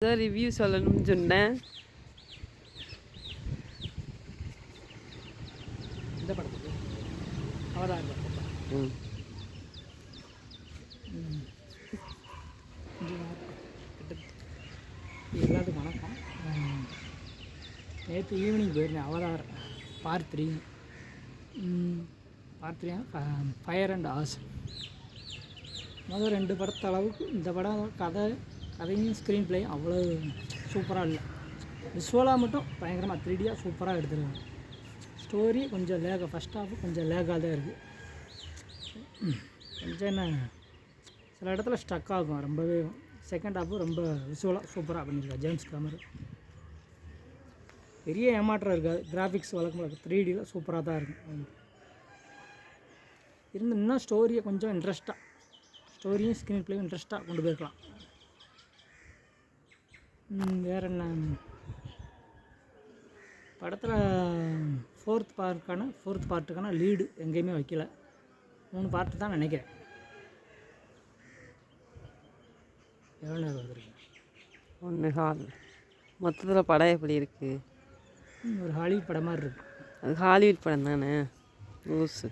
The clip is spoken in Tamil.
ஏதோ ரிவ்யூ சொல்லணும்னு சொன்னேன். இந்த படத்துக்கு? கிட்ட எல்லாத்துக்கும் வணக்கம். நேற்று ஈவினிங் போயிருந்தேன். Avatar part three part three fire and ash முதல் ரெண்டு படத்து அளவுக்கு இந்த படம் கதை கதையும் ஸ்க்ரீன் பிளே அவ்வளோ சூப்பராக இல்லை. விஷுவலாக மட்டும் பயங்கரமாக த்ரீடியாக சூப்பராக எடுத்துருக்காங்க. ஸ்டோரி கொஞ்சம் லேக ஃபஸ்ட் ஹாஃப் கொஞ்சம் லேகாக தான் இருக்குது கொஞ்சம் என்ன சில இடத்துல ஸ்டக் ஆகும் ரொம்பவே செகண்ட் ஹாஃபும் ரொம்ப விஷுவலாக சூப்பராக பண்ணியிருக்கா ஜேம்ஸ் கேமரா பெரிய ஏமாற்றம் இருக்காது. கிராஃபிக்ஸ் வழக்கம் த்ரீ டியில் சூப்பராக தான் இருக்கும். இருந்து இன்னும் ஸ்டோரியை கொஞ்சம் இன்ட்ரெஸ்ட்டாக ஸ்டோரியும் ஸ்க்ரீன் ப்ளேயும் இன்ட்ரெஸ்ட்டாக கொண்டு போயிருக்கலாம். வேற என்ன? படத்தில் ஃபோர்த் பார்ட்டுக்கான ஃபோர்த் பார்ட்டுக்கான லீடு எங்கேயுமே வைக்கல. மூணு பார்ட்டு தான் நினைக்கிறேன். எவ்வளோ நேரம் வந்திருக்கு ஒன்று ஹால் மொத்தத்தில் படம் எப்படி இருக்குது ஒரு ஹாலிவுட் படம் மாதிரி இருக்கு. அது ஹாலிவுட் படம் தானே? லூஸு